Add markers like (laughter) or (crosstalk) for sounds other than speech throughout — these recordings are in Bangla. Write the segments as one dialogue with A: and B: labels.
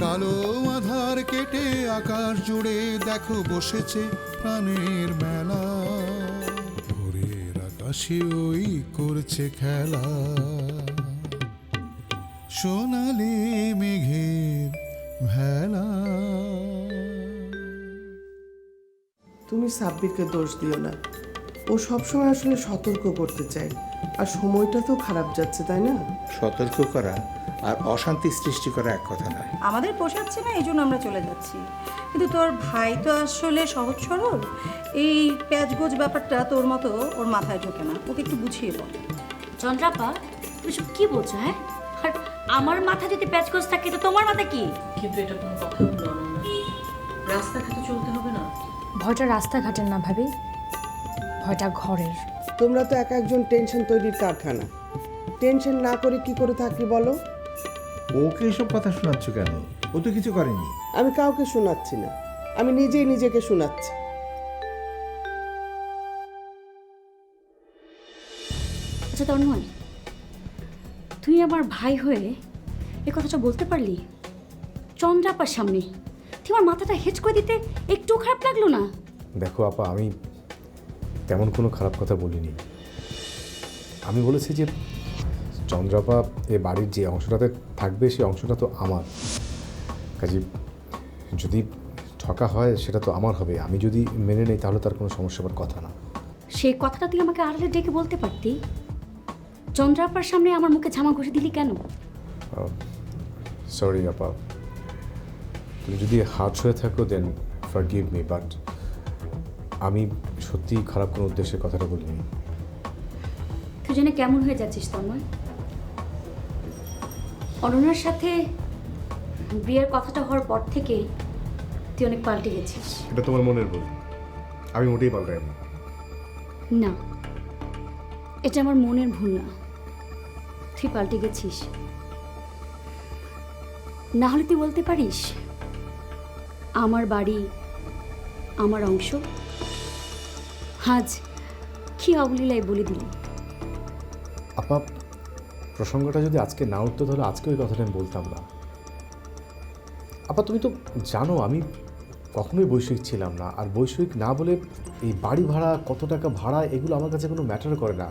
A: কালো আধার কেটে আকাশ জুড়ে দেখো বসেছে প্রাণের মেলা। ভোরের আকাশে ওই করছে খেলা। সোনালি মেঘের ভেলা।
B: তুমি সাব্বিরকে দোষ দিও না। ও সবসময় আসলে সতর্ক করতে চায়। আর সময়টা তো খারাপ যাচ্ছে তাই না?
C: সতর্ক করা আর অশান্তি সৃষ্টি করা এক কথা নয়।
D: আমাদের পোষাচ্ছে না এই জন্য আমরা চলে যাচ্ছি। কিন্তু তোর ভাই তো আসলে সহজ সরল। এই প্যাচগোজ ব্যাপারটা তোর মতো ওর মাথায় ঢোকে না। ওকে একটু বুঝিয়ে বল।
E: চন্দ্রাপা তুমি সব কি বলছো হ্যাঁ? আর আমার মাথা যদি প্যাচকোচ থাকে তো তোমার মাথা কি?
F: কিন্তু এটা কোনো কথা হলো না রাস্তাঘাটে চলতে হবে না?
G: ভয়টা রাস্তাঘাটের না ভাবি ভয়টা ঘরের।
B: তোমরা তো এক একজন টেনশন তৈরির কারখানা। টেনশন না করে কি করে থাকলে বলো?
C: ওকে এসব কথা শোনাচ্ছ কেন? ও তো কিছু করেনি।
B: আমি কাউকে শোনাচ্ছি না। আমি নিজেই নিজেকে শোনাচ্ছি।
E: আচ্ছা তন্ময় তুই আমার ভাই হয়ে এ কথাটা বলতে পারলি? চন্দ্রাপার সামনে। তুই আমার মাথাটা হেঁচ করে দিতে একটু খারাপ লাগল না?
H: দেখো আপা আমি তেমন কোনো খারাপ কথা বলিনি। আমি বলেছি যে চন্দ্রাপা এ বাড়ির যে অংশটাতে থাকবে সেই অংশটা তো আমার। কাজে যদি ঠকা হয় সেটা তো আমার হবে। আমি যদি মেনে নেই তাহলে তার কোনো সমস্যা হবার কথা না।
E: সেই কথাটা তুই আমাকে আড়ালে ডেকে বলতে পারতি? চন্দ্রাপার সামনে আমার মুখে ঝামা ঘষে দিলি কেন?
H: সরি আপা। তুমি যদি হাত হয়ে থাকো then forgive me but আমি সত্যিই খারাপ কোনো উদ্দেশ্যে কথাটা বলিনি।
E: তুই জেনে কেমন হয়ে যাচ্ছিস তন্ময়? অনন্যার সাথে বিয়ের কথাটা হওয়ার পর থেকে তুই অনেক পাল্টে গেছিস।
H: এটা তোমার মনের ভুল। আমি মোটেই পাল্টাইনি
E: না এটা আমার মনের ভুল না। তুই পাল্টে গেছিস। না হলে তুই বলতে পারিস আমার বাড়ি আমার অংশ। আজ কি অবলীলায় বলে দিলি?
H: আপা প্রসঙ্গটা যদি আজকে না উঠতো, তাহলে আজকে ওই কথাটা আমি বলতাম না। আপা তুমি তো জানো, আমি কখনোই বৈষয়িক ছিলাম না। আর বৈষয়িক না বলে এই বাড়ি ভাড়া, কত টাকা ভাড়া, এগুলো আমার কাছে কোনো ম্যাটার করে না।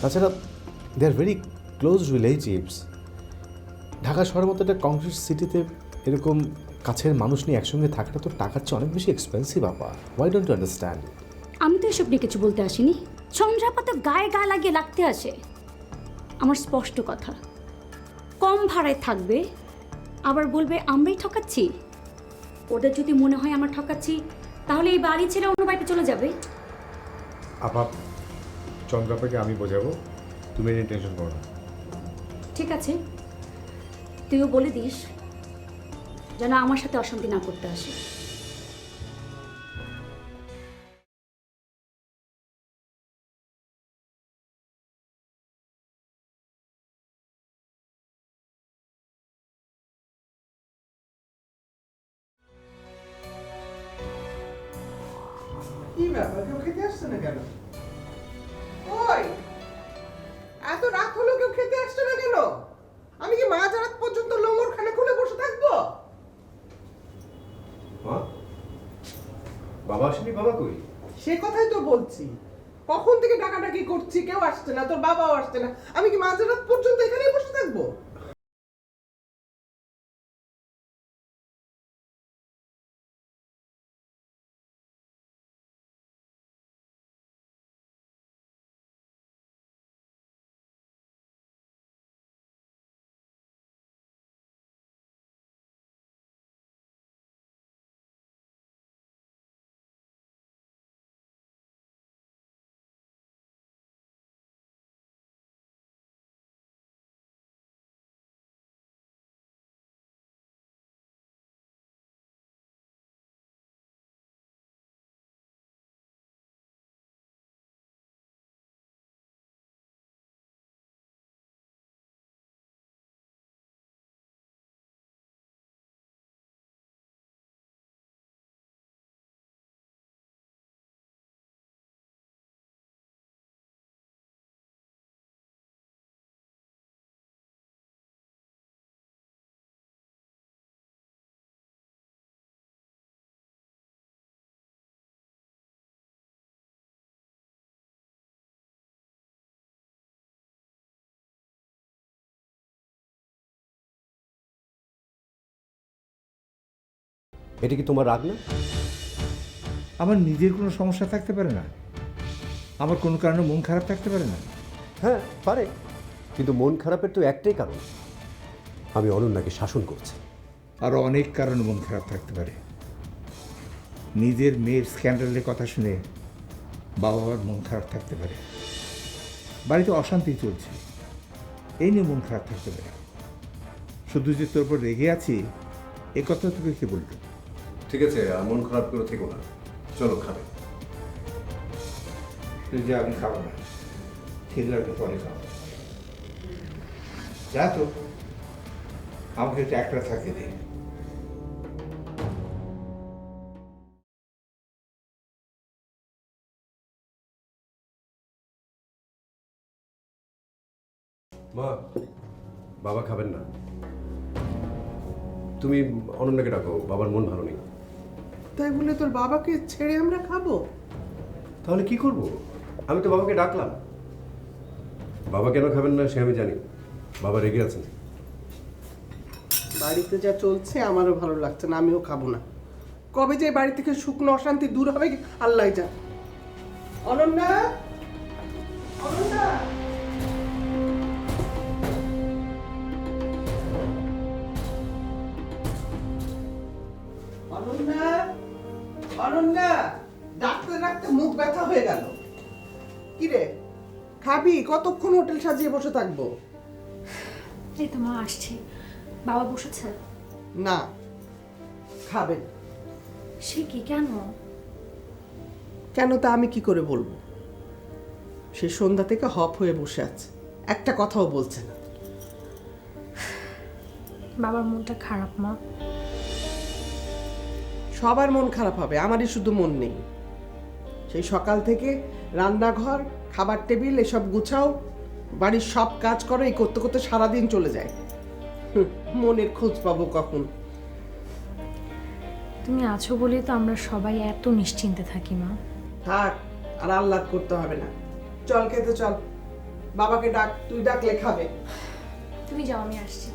H: তাছাড়া they are very close relatives Dhaka শহরের মতো একটা কংক্রিট সিটিতে এরকম কাছের মানুষ নিয়ে একসঙ্গে থাকাটা তো টাকার চেয়ে অনেক বেশি এক্সপেন্সিভ আপা ওয়াই ডোন্ট ইউ আন্ডারস্ট্যান্ড
E: আমি তো এসব নিয়ে কিছু বলতে আসিনি। চন্দ্রাপা তো গায়ে গা লাগিয়ে লাগতে আসে। স্পষ্ট কথা। কম ভাড়ায় থাকবে আবার বলবে আমরাই ঠকাচ্ছি? ওদের যদি মনে হয় আমরা ঠকাচ্ছি তাহলে এই বাড়ি ছেড়ে অন্য বাড়িতে চলে যাবে।
H: আপা চন্দ্রাপাকে আমি বোঝাবো। তুমি এই টেনশন করো না।
E: ঠিক আছে। তুইও বলে দিস যেন আমার সাথে অশান্তি না করতে আসে।
H: বাবা আসেনি? বাবা কই?
B: সে কথাই তো বলছি। কখন থেকে ডাকাডাকি করছি? কেউ আসছে না, তোর বাবাও আসছে না। আমি কি মাঝে রাত পর্যন্ত এখানেই বসে থাকব?
I: এটা কি তোমার রাগ না?
C: আমার নিজের কোনো সমস্যা থাকতে পারে না? আমার কোনো কারণে মন খারাপ থাকতে পারে না?
I: হ্যাঁ পারে। কিন্তু মন খারাপের তো একটাই কারণ। আমি অনন্যাকে শাসন করছি।
C: আরও অনেক কারণে মন খারাপ থাকতে পারে। নিজের মেয়ের স্ক্যান্ডালের কথা শুনে বাবা মার মন খারাপ থাকতে পারে। বাড়িতে অশান্তি চলছে। এই নিয়ে মন খারাপ থাকতে পারে। শুধু যে তোর উপর রেগে আছি এ কথা তোকে কে বলল
I: ঠিক আছে আর মন খারাপ করে থেকো না। চলো খাবে।
C: তুই যে আমি খাব না সেগুলো একটু পরে খাব। যা তো আমাকে একটু একটা থাকে দে।
I: মা বাবা খাবেন না। তুমি অনন্যাকে ডাকো বাবার মন ভালো নেই।
B: তাই বলে তোর বাবাকে ছেড়ে আমরা খাব?
I: তাহলে কি করব? আমি তো বাবাকে ডাকলাম। বাবা কেন খাবেন না সে আমি জানি। বাবা রেগে আছেন।
B: বাড়িতে যা চলছে আমারও ভালো লাগছে না আমিও খাব না। কবে যে বাড়ি থেকে শুকনো অশান্তি দূর হবে আল্লাহ যা অনন্যা! অনন্যা! অনন্যা! অনন্যা ডাকতে ডাকতে মুখ ব্যথা হয়ে গেল। কিরে খাবি? কতক্ষণ হোটেল সাজিয়ে বসে থাকব?
E: এই তো মা আসছি। বাবা বসেছে?
B: না খাবেন
E: সে কি কেন?
B: কেন তা আমি কি করে বলব? সে সন্ধ্যা থেকে হপ হয়ে বসে আছে। একটা কথাও বলছে না।
G: বাবার মনটা খারাপ মা।
B: সবার মন খারাপ হবে আমারই শুধু মন নেই। সেই সকাল থেকে রান্নাঘর খাবার টেবিল এসব গুছাও বাড়ির সব কাজ করো এই করতে করতে সারাদিন চলে যায়। মনের খোঁজ পাবো কখন?
G: তুমি আছো বলেই তো আমরা সবাই এত নিশ্চিন্তে থাকি মা।
B: থাক আর আহ্লাদ করতে হবে না। চল খেতে চল। বাবাকে ডাক তুই ডাকলে খাবে।
G: তুমি যাও আমি আসছি।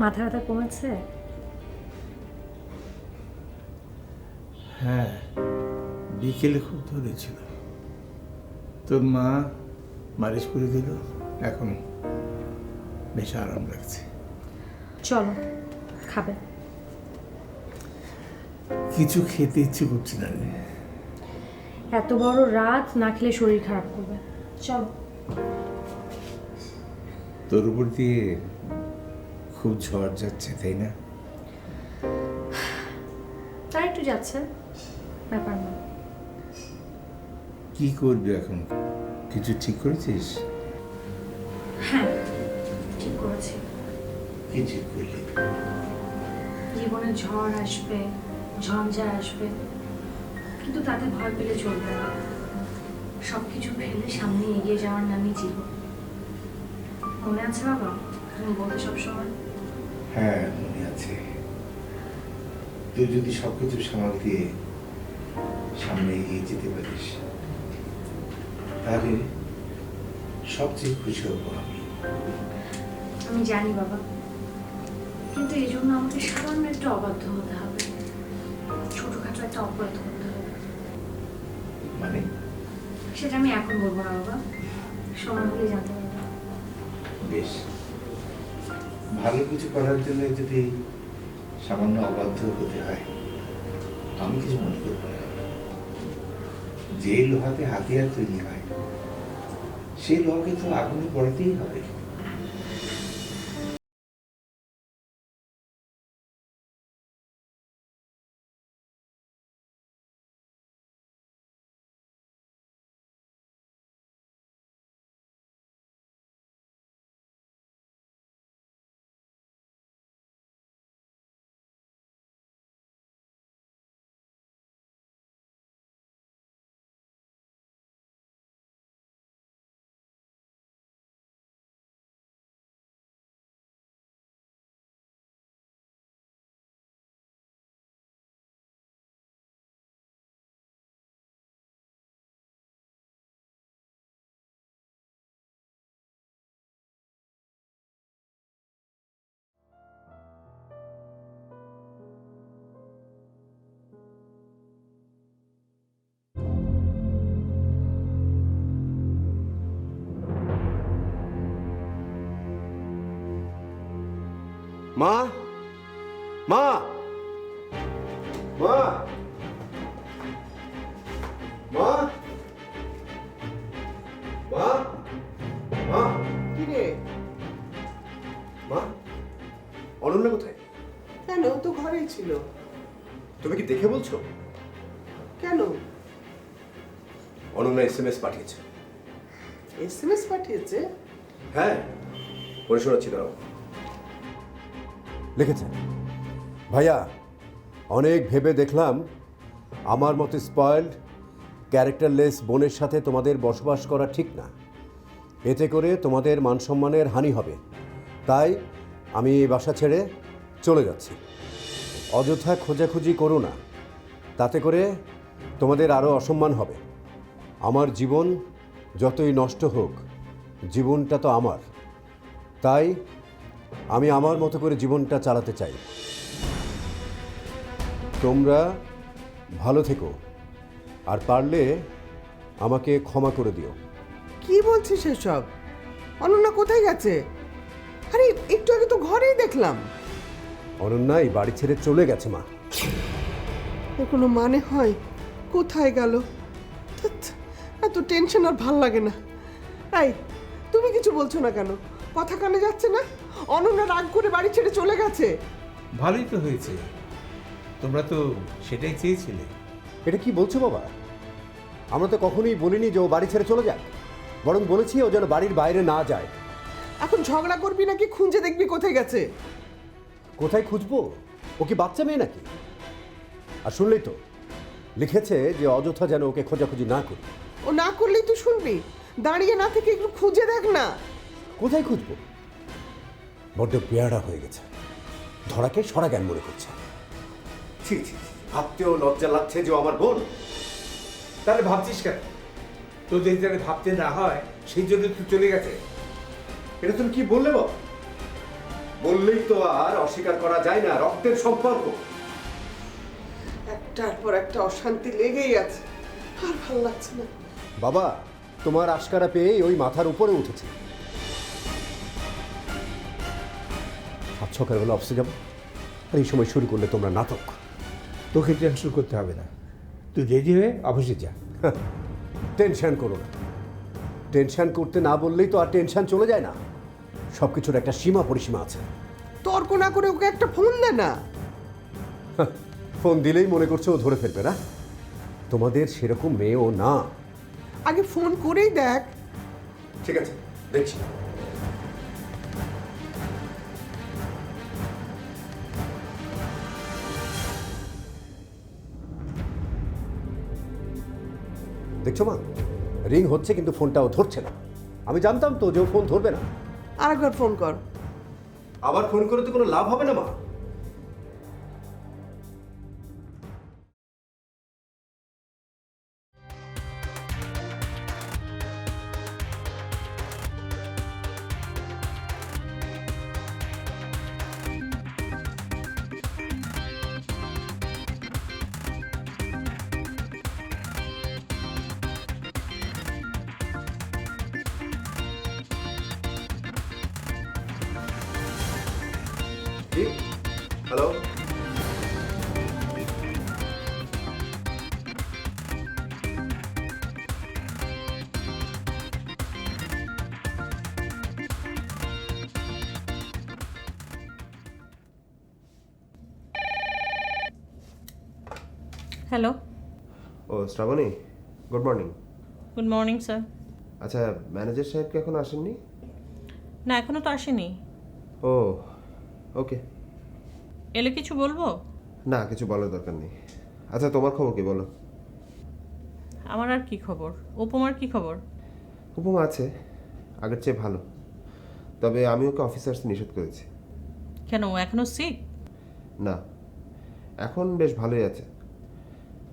G: মাথা ব্যথা কমেছে?
C: হ্যাঁ বিকেলে খুব ধরেছিল তোর মা মালিশ করে দিল এখন বেশ আরাম লাগছে।
G: চলো খাবে।
C: কিছু খেতে ইচ্ছে করছে না রে।
G: এত বড় রাত না খেলে শরীর খারাপ করবে। চলো।
C: তোর উপর দিয়ে খুব ঝড় যাচ্ছে তাই না?
G: তাই একটু যাচ্ছে ব্যাপার না।
C: কি করবি এখন? কিছু ঠিক করেছিস?
G: হ্যাঁ ঠিক করেছি।
C: কি ঠিক করলি?
G: জীবনে ঝড় আসবে ঝঞ্ঝা আসবে কিন্তু তাতে ভয় পেলে চলবে না। সব কিছু ফেলে সামনে এগিয়ে যাওয়ার নামই জীবন। মনে আছে বাবা? তুমি বলতে সবসময়।
C: হ্যাঁ মনে আছে। তুই যদি সবকিছু সামাল দিয়ে সামনে এগিয়ে যেতে পারিস তাহলে সবচেয়ে খুশি হব আমি।
G: আমি জানি বাবা কিন্তু এই জন্য আমাকে সামান্য একটা অবাধ্য হতে হবে। ছোটখাটো একটা অপরাধ করতে হবে।
C: মানে?
G: সেটা আমি এখন বলব না বাবা সময় হলে জানতে পারব।
C: বেশ। ভালো কিছু করার জন্য যদি সামান্য অবাধ্য হতে হয়, আমি কিছু মনে করব না। যে লোহাতে হাতিয়ার তৈরি হয়, সেই লোহাকে তো আগুনে পড়াতেই হবে।
I: মা মা মা মা মা মা।
B: কি রে
I: মা অনন্যা কোথায়?
B: কেন? ও তো ঘরেই ছিল।
I: তুমি কি দেখে বলছো?
B: কেন?
I: অনন্যা এস এম এস পাঠিয়েছে।
B: এস এম এস পাঠিয়েছে?
I: হ্যাঁ পড়ে শোনাচ্ছি দাঁড়াও। লিখেছে ভাইয়া, অনেক ভেবে দেখলাম আমার মতো স্পয়েল্ড ক্যারেক্টারলেস বোনের সাথে তোমাদের বসবাস করা ঠিক না। এতে করে তোমাদের মানসম্মানের হানি হবে। তাই আমি এই বাসা ছেড়ে চলে যাচ্ছি। অযথা খোঁজাখুঁজি করো না। তাতে করে তোমাদের আরও অসম্মান হবে। আমার জীবন যতই নষ্ট হোক, জীবনটা তো আমার। তাই আমি আমার মতো করে জীবনটা চালাতে চাই। তোমরা ভালো থেকো আর পারলে আমাকে ক্ষমা করে দিও।
B: কি বলছিস এসব? অনন্যা কোথায় গেছে? আরে একটু আগে তো ঘরেই দেখলাম।
I: অনন্যা এই বাড়ি ছেড়ে চলে গেছে মা।
B: এর কোনো মানে হয়? কোথায় গেল? ধ্যাৎ, এত টেনশন আর ভালো লাগে না। তাই তুমি কিছু বলছো না কেন? কথা কানে যাচ্ছে না? অনন্যা রাগ করে বাড়ি ছেড়ে চলে গেছে।
C: ভালোই তো হয়েছে। তোমরা তো সেটাই চেয়েছিলে।
I: এটা কি বলছো বাবা? আমরা তো কখনোই বলিনি যে ও বাড়ি ছেড়ে চলে যাক। বরং বলেছি ও যেন বাড়ির বাইরে না যায়।
B: এখন ঝগড়া করবি নাকি খুঁজে দেখবি কোথায় গেছে?
I: কোথায় খুঁজবো? ও কি বাচ্চা মেয়ে নাকি? আর শুনলেই তো লিখেছে যে অযথা যেন ওকে খোঁজাখুঁজি না করি।
B: ও না করলেই তুই শুনবি। দাঁড়িয়ে না থেকে একটু খুঁজে দেখ না।
I: কোথায় খুঁজবো? বড্ড পেয়ারা হয়ে গেছে। ধরাকে সরা জ্ঞান মনে করছে। ছি ছি ভাবতেও লজ্জা লাগছে যে ও আমার বোন।
C: তাহলে ভাবছিস কেন? তোদের যেন ভাবতে না হয় সেই জন্য তুই চলে গেছে।
I: এটা তুমি কি বললে বাবা? বললেই তো আর অস্বীকার করা যায় না রক্তের সম্পর্ক।
B: একটার পর একটা অশান্তি লেগেই আছে। আর ভালো লাগছে না।
I: বাবা তোমার আশকারা পেয়ে ওই মাথার উপরে উঠেছে। আজ সকালবেলা অফিসে যাব আর এই সময় শুরু করলে তোমরা নাটক।
C: তোকে টেনশন করতে হবে না। তুই রেডি হয়ে অফিসে যা।
I: টেনশন করো না। টেনশন করতে না বললেই তো আর টেনশন চলে যায় না। সব কিছুর একটা সীমা পরিসীমা আছে।
B: তর্ক না করে ওকে একটা ফোন দে না।
I: ফোন দিলেই মনে করছে ও ধরে ফেলবে না। তোমাদের সেরকম মেয়েও না।
B: আগে ফোন করেই দেখ।
I: ঠিক আছে দেখছি। দেখছ মা? রিং হচ্ছে কিন্তু ফোনটাও ধরছে না। আমি জানতাম তো যে ও ফোন ধরবে না।
B: আরেকবার ফোন কর।
I: আবার ফোন করে তো কোনো লাভ হবে না মা। হ্যালো
F: হ্যালো
J: ও Shraboni good morning
F: good morning sir
J: আচ্ছা ম্যানেজার সাহেব কি এখন আসেননি?
F: না এখনও তো আসেনি।
J: ও ওকে।
F: এলে কিছু বলব?
J: না কিছু বলার দরকার নেই। আচ্ছা তোমার খবর কি বলো?
F: আমার আর কি খবর? উপমার কি খবর?
J: উপমা আছে আগের চেয়ে ভালো। তবে আমি ওকে অফিসার্স নিষেধ করেছি।
F: কেন ও এখনও সিক
J: না এখন বেশ ভালোই আছে।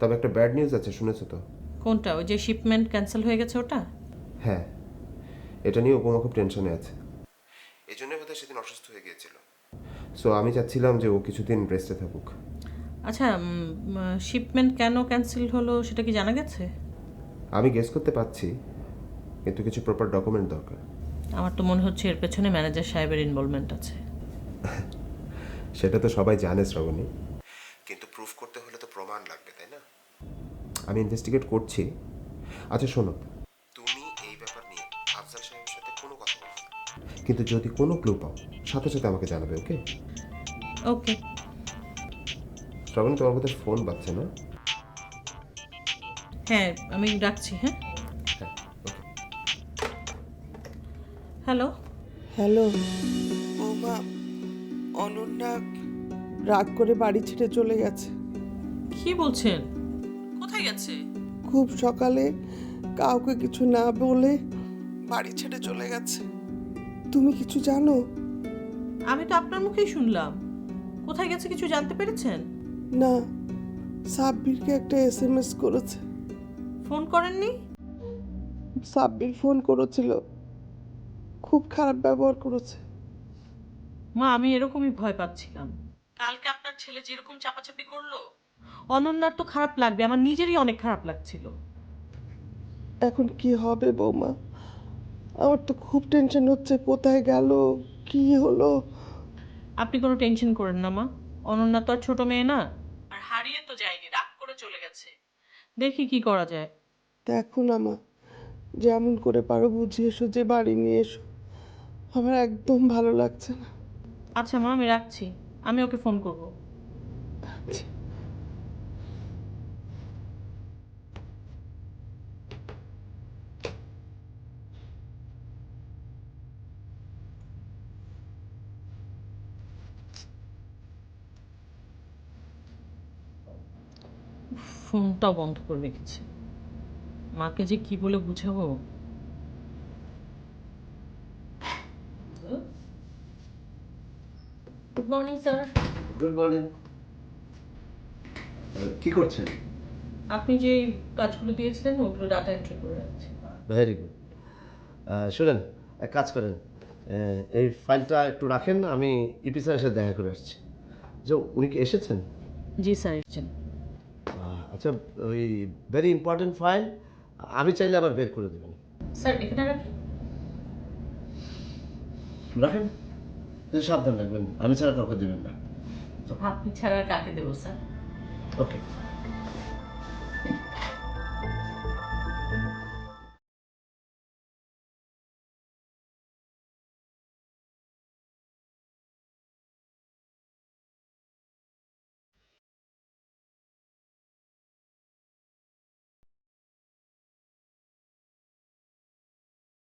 J: তবে একটা ব্যাড নিউজ আছে শুনেছো তো?
F: কোনটা ওই যে শিপমেন্ট ক্যান্সেল হয়ে গেছে ওটা?
J: হ্যাঁ এটা নিয়ে উপমা খুব টেনশনে আছে। এই জন্যই বোধহয় সেদিন অসুস্থ হয়ে গিয়েছিল। সো আমি চাচ্ছিলাম যে ও কিছুদিন রেস্টে থাকুক।
F: আচ্ছা শিপমেন্ট কেন ক্যান্সেল হলো সেটা কি জানা গেছে?
J: আমি গেস করতে পারছি কিন্তু কিছু প্রপার ডকুমেন্ট দরকার।
F: আমার তো মনে হচ্ছে এর পেছনে ম্যানেজার সাহেবের ইনভলভমেন্ট আছে। (laughs)
J: সেটা তো সবাই জানে শ্রাবণী। কিন্তু প্রুফ করতে হলে তো প্রমাণ লাগবে তাই না? আমি ইনভেস্টিগেট করছি। আচ্ছা শোনো। তুমি এই ব্যাপার নিয়ে আফজাল সাহেবের সাথে কোনো কথা বলবে না। কিন্তু যদি কোনো ক্লু পাও সাথে সাথে আমাকে জানাবে ওকে
F: ওকে
J: শ্রাবণী তোমার বোধহয় ফোন পাচ্ছে না?
F: হ্যাঁ আমি রাখছি হ্যাঁ?
J: হ্যাঁ
F: হ্যালো
B: হ্যালো বৌমা অনন্যা রাগ করে বাড়ি ছেড়ে চলে গেছে।
F: কি বলছেন? কোথায় গেছে?
B: খুব সকালে কাউকে কিছু না বলে বাড়ি ছেড়ে চলে গেছে। তুমি কিছু জানো?
F: আমি তো আপনার মুখেই শুনলাম। কোথায় গেছে কিছু জানতে পেরেছেন?
B: না সাব্বিরকে একটা এস এম এস করেছে।
F: ফোন করেননি?
B: সাব্বির ফোন করেছিল। খুব খারাপ ব্যবহার করেছে।
F: মা আমি এরকমই ভয় পাচ্ছিলাম। কালকে আপনার ছেলে যেরকম চাপাচাপি করল অনন্যার তো খারাপ লাগবে আমার নিজেরই অনেক খারাপ লাগছিল।
B: এখন কি হবে বৌমা? আমার তো খুব টেনশন হচ্ছে কোথায় গেল কি হলো?
F: আপনি কোনো টেনশন করেন না মা। অনন্যা তো আর ছোটো মেয়ে না। আর হারিয়ে তো যায়নি রাগ করে চলে গেছে। দেখি কি করা যায়।
B: দেখো না মা। যেমন করে পারো বুঝিয়ে এসো যে বাড়ি নিয়ে এসো। আমার একদম ভালো লাগছে না।
F: আচ্ছা মা আমি রাখছি। আমি ওকে ফোন করব।
B: আচ্ছা
F: ফোনটাও বন্ধ করে রেখেছে। মাকে যে কি বলে বুঝাবো? Good morning sir
K: good morning কি করছেন?
F: আপনি যে কাজগুলো দিয়েছিলেন ওগুলো ডাটা এন্ট্রি করে রাখছি।
K: ভেরি গুড শুনেন এক কাজ করেন। এই ফাইলটা একটু রাখেন আমি ইপি স্যারের সাথে দেখা করে আসছি। যে উনি কি এসেছেন?
F: জি স্যার এসেছেন।
K: আচ্ছা ওই ভেরি ইম্পর্টেন্ট ফাইল আমি চাইলে আবার বের করে দেবেন।
F: স্যার এখানে
K: রাখেন। সাবধান রাখবেন আমি ছাড়া কাউকে দেবেন না।
F: আপনি ছাড়া আর কাকে দেবো স্যার
K: ওকে